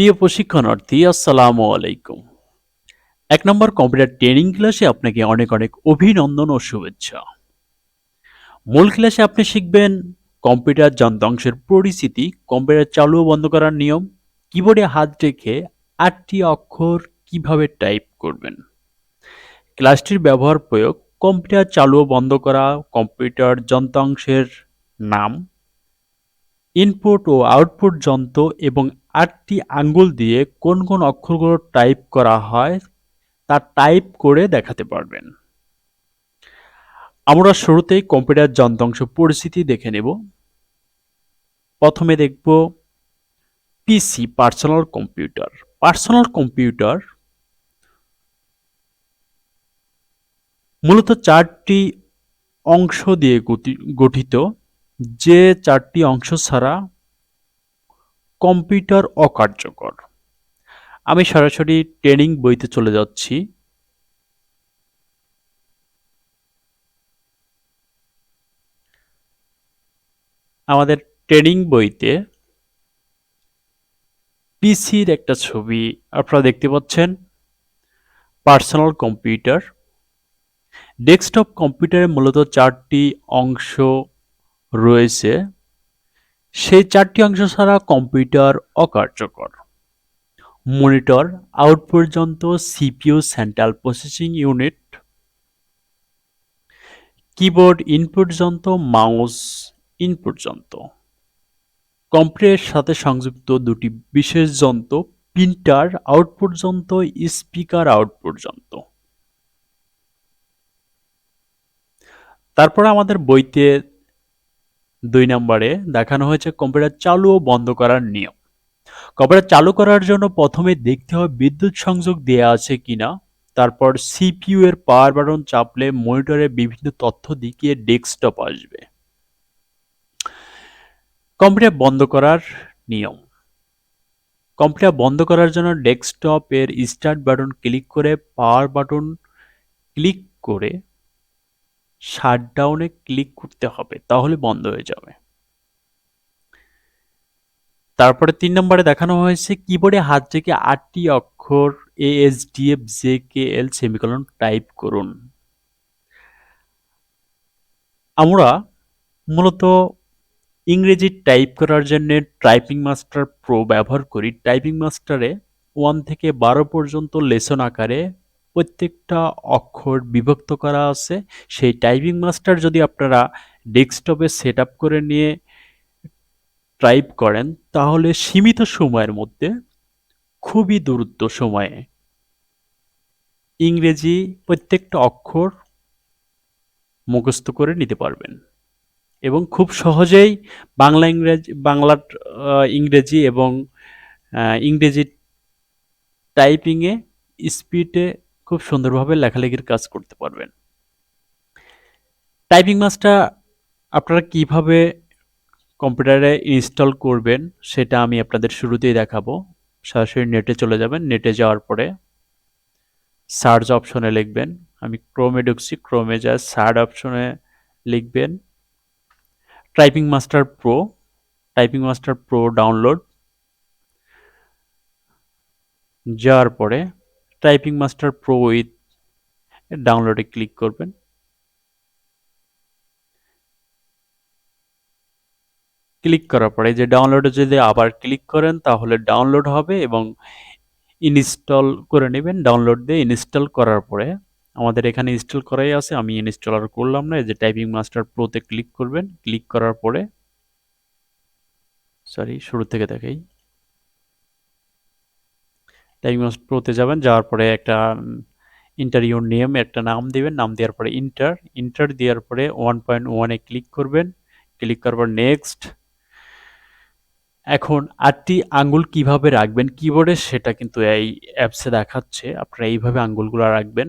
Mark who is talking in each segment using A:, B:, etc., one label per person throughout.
A: প্রিয় প্রশিক্ষণার্থী, আসসালামু আলাইকুম। এক নম্বর কম্পিউটার ট্রেনিং ক্লাসে আপনাকে অনেক অনেক অভিনন্দন ও শুভেচ্ছা। মূল ক্লাসে আপনি শিখবেন কম্পিউটার যন্ত্রাংশের পরিস্থিতি কম্পিউটার চালু ও বন্ধ করার নিয়ম, কিবোর্ডে হাত রেখে আটটি অক্ষর কীভাবে টাইপ করবেন। ক্লাসটির ব্যবহার প্রয়োগ, কম্পিউটার চালু ও বন্ধ করা, কম্পিউটার যন্ত্রাংশের নাম, ইনপুট ও আউটপুট যন্ত্র এবং আটটি আঙ্গুল দিয়ে কোন কোন অক্ষরগুলো টাইপ করা হয়, তা টাইপ করে দেখাতে পারবেন। আমরা শুরুতেই কম্পিউটার যন্ত্রাংশ পরিস্থিতি দেখে নেব। প্রথমে দেখব PC personal computer personal computer মূলত চারটি অংশ দিয়ে গঠিত। যে চারটি অংশ ছাড়া কম্পিউটার অকার্যকর। আমি সরাসরি ট্রেনিং বইতে চলে যাচ্ছি। আমাদের ট্রেনিং বইতে পিসির একটা ছবি আপনারা দেখতে পাচ্ছেন। Personal computer. ডেস্কটপ কম্পিউটারে মূলত চারটি অংশ রয়েছে। সেই চারটি অংশ ছাড়া কম্পিউটার অকার্যকর। মনিটর আউট পর্যন্ত CPU, central processing unit, keyboard input যন্ত্র, মাউস ইনপুট যন্ত্র। কম্পিউটারের সাথে সংযুক্ত দুটি বিশেষ যন্ত্র, প্রিন্টার আউটপুট যন্ত্র, স্পিকার আউটপুট যন্ত্র। তারপর আমাদের বইতে দুই নম্বরে দেখানো হয়েছে কম্পিউটার চালু ও বন্ধ করার নিয়ম। কম্পিউটার চালু করার জন্য প্রথমে দেখতে হবে বিদ্যুৎ সংযোগ দেয়া আছে কিনা, তারপর সিপিইউ এর পাওয়ার বাটন চাপলে মনিটরে বিভিন্ন তথ্য দেখিয়ে ডেস্কটপ আসবে। কম্পিউটার বন্ধ করার নিয়ম। কম্পিউটার বন্ধ করার জন্য ডেস্কটপ এর স্টার্ট বাটন ক্লিক করে পাওয়ার বাটন ক্লিক করে শাটডাউনে ক্লিক করতে হবে, তাহলে বন্ধ হয়ে যাবে। তারপরে তিন নম্বরে দেখানো হয়েছে কিবোর্ডে হাত থেকে আটটি অক্ষর A S D F J K L semicolon type করুন। আমরা মূলত ইংরেজি টাইপ করার জন্য টাইপিং মাস্টার প্রো ব্যবহার করি। টাইপিং মাস্টারে ওয়ান থেকে বারো পর্যন্ত লেসন আকারে প্রত্যেকটা অক্ষর বিভক্ত করা আছে। সেই টাইপিং মাস্টার যদি আপনারা ডেস্কটপে সেট করে নিয়ে টাইপ করেন তাহলে সীমিত সময়ের মধ্যে খুবই দ্রুত সময়ে ইংরেজি প্রত্যেকটা অক্ষর মুখস্থ করে নিতে পারবেন। এবং খুব সহজেই বাংলা ইংরেজি বাংলা আহ, ইংরেজি এবং ইংরেজি টাইপিংয়ে স্পিডে খুব সুন্দরভাবে লেখালেখির কাজ করতে পারবেন। টাইপিং মাস্টার আপনারা কীভাবে কম্পিউটারে ইনস্টল করবেন সেটা আমি আপনাদের শুরুতেই দেখাবো। সরাসরি নেটে চলে যাবেন। নেটে যাওয়ার পরে সার্চ অপশনে লিখবেন। আমি ক্রোমে ঢুকছি। ক্রোমে যা সার্চ অপশনে লিখবেন। Typing master pro typing master pro download যাওয়ার পরে টাইপিং মাস্টার প্রো উইথ ডাউনলোডে ক্লিক করবেন। ক্লিক করার পরে যে ডাউনলোডে যদি আবার ক্লিক করেন তাহলে ডাউনলোড হবে এবং ইনস্টল করে নেবেন। ডাউনলোড দিয়ে ইনস্টল করার পরে আমাদের এখানে ইনস্টল করাই আছে। আমি ইনস্টল আর করলাম না। যে টাইপিং মাস্টার প্রোতে ক্লিক করবেন। ক্লিক করার পরে সরি শুরু থেকে দেখাই। মাস্টার প্রোতে যাবেন, যাওয়ার পরে একটা ইন্টারভিউ নেম একটা নাম দিবেন, নাম দেওয়ার পরে ইন্টার ইন্টার দেওয়ার পরে ওয়ান পয়েন্ট ওয়ানে ক্লিক করবেন ক্লিক করার পর নেক্সট এখন আটটি আঙ্গুল কীভাবে রাখবেন কিবোর্ডে সেটা কিন্তু এই অ্যাপসে দেখাচ্ছে, আপনারা এইভাবে আঙ্গুলগুলো রাখবেন।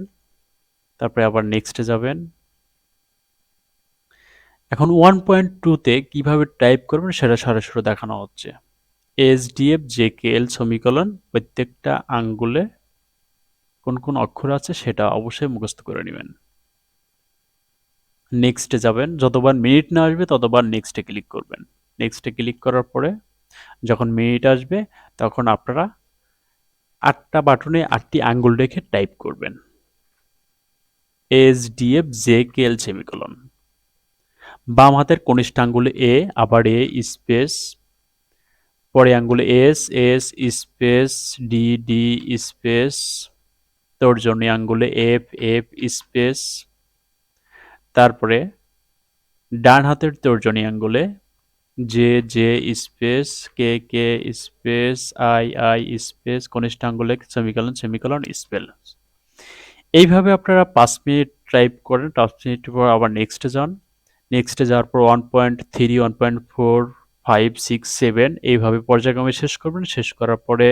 A: তারপরে আবার নেক্সটে যাবেন। এখন ওয়ান পয়েন্ট টুতে কীভাবে টাইপ করবেন, সেটা সরাসরি দেখানো হচ্ছে। এসডিএফ, জেকেএল সমীকরণ প্রত্যেকটা আঙ্গুলে কোন কোন অক্ষর আছে সেটা অবশ্যই মুখস্থ করে নেবেন। নেক্সটে যাবেন, যতবার মিনিট না আসবে ততবার নেক্সটে ক্লিক করবেন। নেক্সটে ক্লিক করার পরে যখন মিনিট আসবে তখন আপনারা আটটা বাটনে আটটি আঙ্গুল রেখে টাইপ করবেন। S D F J K L semicolon বাম হাতের কনিষ্ঠ আঙ্গুলে এ, আবার এ, স্পেস পরে আঙ্গুলে S S space D D space তর্জনী আঙ্গুলে এফ এফ স্পেস তারপরে ডান হাতের তর্জনী আঙ্গুলে J J space K K space I I space কনিষ্ঠ আঙ্গুলে সেমিকলন সেমিকলন স্পেল এইভাবে আপনারা পাঁচ মিনিট টাইপ করেন। পাঁচ মিনিট পর আবার নেক্সটে যান। নেক্সটে যাওয়ার পর one point three one point four five, six, seven এইভাবে পর্যায়ক্রমে শেষ করবেন। শেষ করার পরে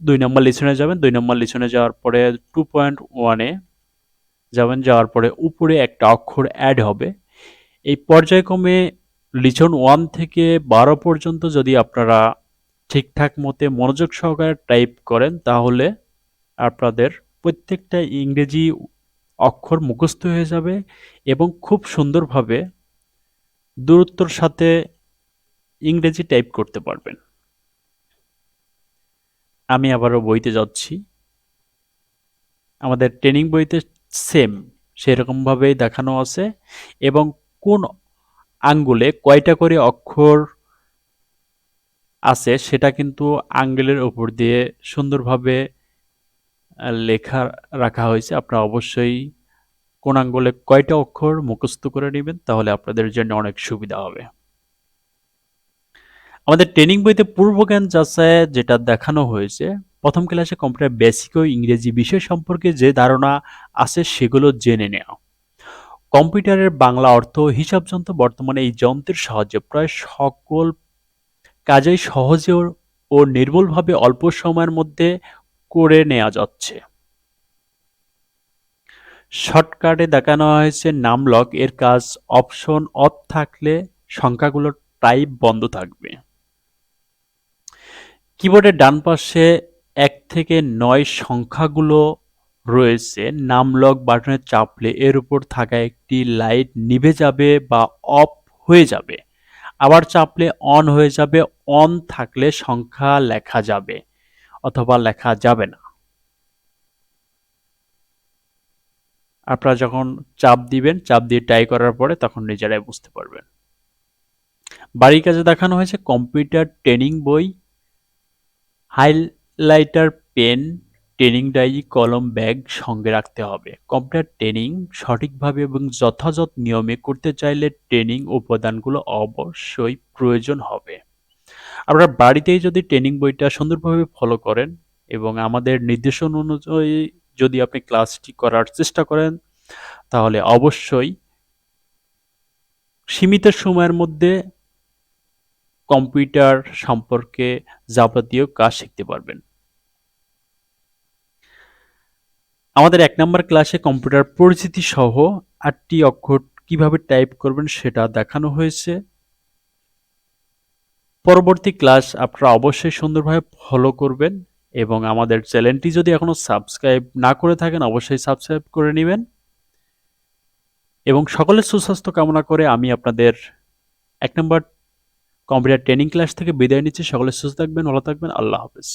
A: দুই নম্বর লিসনে যাবেন। দুই নম্বর লিসনে যাওয়ার পরে টু পয়েন্ট ওয়ানে যাবেন। যাওয়ার পরে উপরে একটা অক্ষর অ্যাড হবে। এই পর্যায়ক্রমে লিচন ওয়ান থেকে বারো পর্যন্ত যদি আপনারা ঠিকঠাক মতে মনোযোগ সহকারে টাইপ করেন, তাহলে আপনাদের প্রত্যেকটা ইংরেজি অক্ষর মুখস্থ হয়ে যাবে এবং খুব সুন্দরভাবে দূরত্বর সাথে ইংরেজি টাইপ করতে পারবেন। আমি আবারও বইতে যাচ্ছি। আমাদের ট্রেনিং বইতে সেম, সেরকমভাবেই দেখানো আছে এবং কোন আঙ্গুলে কয়টা করে অক্ষর আছে সেটা কিন্তু আঙ্গুলের উপর দিয়ে সুন্দরভাবে লেখা রাখা হয়েছে। আপনারা অবশ্যই কোন আঙ্গুলে কয়টা অক্ষর মুখস্থ করে নেবেন? তাহলে আপনাদের জন্য অনেক সুবিধা হবে। আমাদের ট্রেনিং বইতে পূর্বজ্ঞান যাচাই যেটা দেখানো হয়েছে, প্রথম ক্লাসে কম্পিউটার বেসিক ও ইংরেজি বিষয় সম্পর্কে যে ধারণা আছে সেগুলো জেনে নেওয়া। কম্পিউটারের বাংলা অর্থ হিসাব যন্ত্র বর্তমানে এই যন্ত্রের সাহায্যে প্রায় সকল কাজেই সহজে ও নির্ভুলভাবে অল্প সময়ের মধ্যে করে নেওয়া যাচ্ছে। শর্টকাটে দেখানো হয়েছে নামলক, এর কাজ অপশন অফ থাকলে সংখ্যাগুলো টাইপ বন্ধ থাকবে। কিবোর্ডের ডান পাশে এক থেকে নয় সংখ্যাগুলো রয়েছে। নামলক বাটনে চাপলে এর উপর থাকা একটি লাইট নিভে যাবে বা অফ হয়ে যাবে। আবার চাপলে অন হয়ে যাবে, অন থাকলে সংখ্যা লেখা যাবে অথবা লেখা যাবে না। আপনারা যখন চাপ দিবেন, চাপ দিয়ে টাই করার পরে তখন নিজেরাই বুঝতে পারবেন। বাড়ির কাজে দেখানো হয়েছে কম্পিউটার ট্রেনিং বই হাইলাইটার পেন ট্রেনিং ডায়েরি কলম ব্যাগ সঙ্গে রাখতে হবে। কম্পিউটার ট্রেনিং সঠিকভাবে এবং যথাযথ নিয়মে করতে চাইলে ট্রেনিং উপাদানগুলো অবশ্যই প্রয়োজন হবে। আপনারা বাড়িতেই যদি ট্রেনিং বইটা সুন্দরভাবে ফলো করেন এবং আমাদের নির্দেশন অনুযায়ী যদি আপনি ক্লাসটি করার চেষ্টা করেন, তাহলে অবশ্যই সীমিত সময়ের মধ্যে কম্পিউটার সম্পর্কে যাবতীয় কাজ শিখতে পারবেন। আমাদের এক নম্বর ক্লাসে কম্পিউটার পরিচিতি সহ আটটি অক্ষর কীভাবে টাইপ করবেন সেটা দেখানো হয়েছে। পরবর্তী ক্লাস আপনারা অবশ্যই সুন্দরভাবে ফলো করবেন। এবং আমাদের চ্যানেলটি যদি এখনও সাবস্ক্রাইব না করে থাকেন, অবশ্যই সাবস্ক্রাইব করে নেবেন। এবং সকলের সুস্বাস্থ্য কামনা করে আমি আপনাদের এক নম্বর কম্পিউটার ট্রেনিং ক্লাস থেকে বিদায় নিচ্ছি। সকলে সুস্থ থাকবেন, ভালো থাকবেন। আল্লাহ হাফেজ।